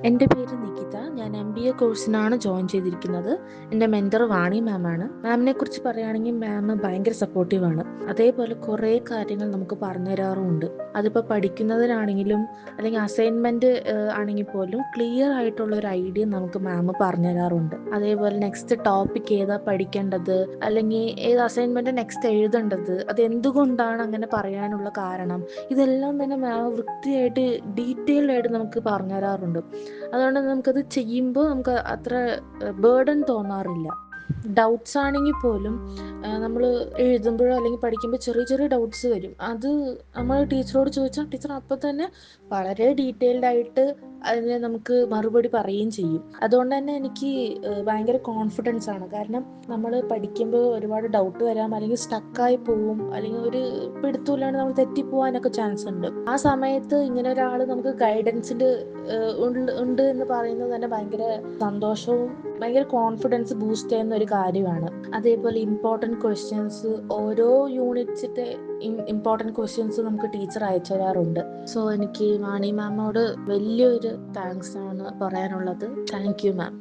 എന്റെ പേര് നികിത. ഞാൻ എം ബി എ കോഴ്സിനാണ് ജോയിൻ ചെയ്തിരിക്കുന്നത്. എന്റെ മെന്റർ വാണി മാം ആണ്. മാമിനെ കുറിച്ച് പറയുകയാണെങ്കിൽ മാം ഭയങ്കര സപ്പോർട്ടീവാണ് അതേപോലെ കുറേ കാര്യങ്ങൾ നമുക്ക് പറഞ്ഞു തരാറുമുണ്ട്. അതിപ്പോൾ പഠിക്കുന്നതിനാണെങ്കിലും അല്ലെങ്കിൽ അസൈൻമെന്റ് ആണെങ്കിൽ പോലും ക്ലിയർ ആയിട്ടുള്ള ഒരു ഐഡിയ നമുക്ക് മാം പറഞ്ഞു തരാറുണ്ട്. അതേപോലെ നെക്സ്റ്റ് ടോപ്പിക് ഏതാ പഠിക്കേണ്ടത്? അല്ലെങ്കിൽ ഏത് അസൈൻമെന്റ് നെക്സ്റ്റ് എഴുതേണ്ടത്? അത് എന്തുകൊണ്ടാണ് അങ്ങനെ പറയാനുള്ള കാരണം? ഇതെല്ലാം തന്നെ മാം വൃത്തിയായിട്ട് ഡീറ്റെയിൽഡ് ആയിട്ട് നമുക്ക് പറഞ്ഞു തരാറുണ്ട്. അതുകൊണ്ട് നമുക്കത് ചെയ്യുമ്പോൾ നമുക്ക് അത്ര ബേർഡൻ തോന്നാറില്ല. ഡൗട്ട്സ് ആണെങ്കിൽ പോലും നമ്മൾ എഴുതുമ്പോഴോ അല്ലെങ്കിൽ പഠിക്കുമ്പോൾ ചെറിയ ചെറിയ ഡൗട്ട്സ് വരും. അത് നമ്മൾ ടീച്ചറോട് ചോദിച്ചാൽ ടീച്ചർ അപ്പം തന്നെ വളരെ ഡീറ്റെയിൽഡ് ആയിട്ട് അതിനെ നമുക്ക് മറുപടി പറയുകയും ചെയ്യും. അതുകൊണ്ട് തന്നെ എനിക്ക് ഭയങ്കര കോൺഫിഡൻസ് ആണ്. കാരണം നമ്മൾ പഠിക്കുമ്പോൾ ഒരുപാട് ഡൗട്ട് വരാം അല്ലെങ്കിൽ സ്റ്റക്കായി പോവും അല്ലെങ്കിൽ ഒരു പിടുത്തമില്ലാണ്ട് നമ്മൾ തെറ്റിപ്പോവാനൊക്കെ ചാൻസ് ഉണ്ട്. ആ സമയത്ത് ഇങ്ങനെ ഒരാൾ നമുക്ക് ഗൈഡൻസിന്റെ ഉണ്ട് എന്ന് പറയുന്നത് തന്നെ ഭയങ്കര സന്തോഷവും ഭയങ്കര കോൺഫിഡൻസ് ബൂസ്റ്റ് ചെയ്യുന്ന ഒരു കാര്യമാണ്. അതേപോലെ ഇമ്പോർട്ടന്റ് ക്വസ്റ്റ്യൻസ് ഓരോ യൂണിറ്റ്സിന്റെ ഇമ്പോർട്ടന്റ് ക്വസ്റ്റ്യൻസ് നമുക്ക് ടീച്ചർ അയച്ചു തരാറുണ്ട് സോ എനിക്ക് വാണി മാമോട് വലിയൊരു താങ്ക്സ് ആണ് പറയാനുള്ളത്. Thank you ma'am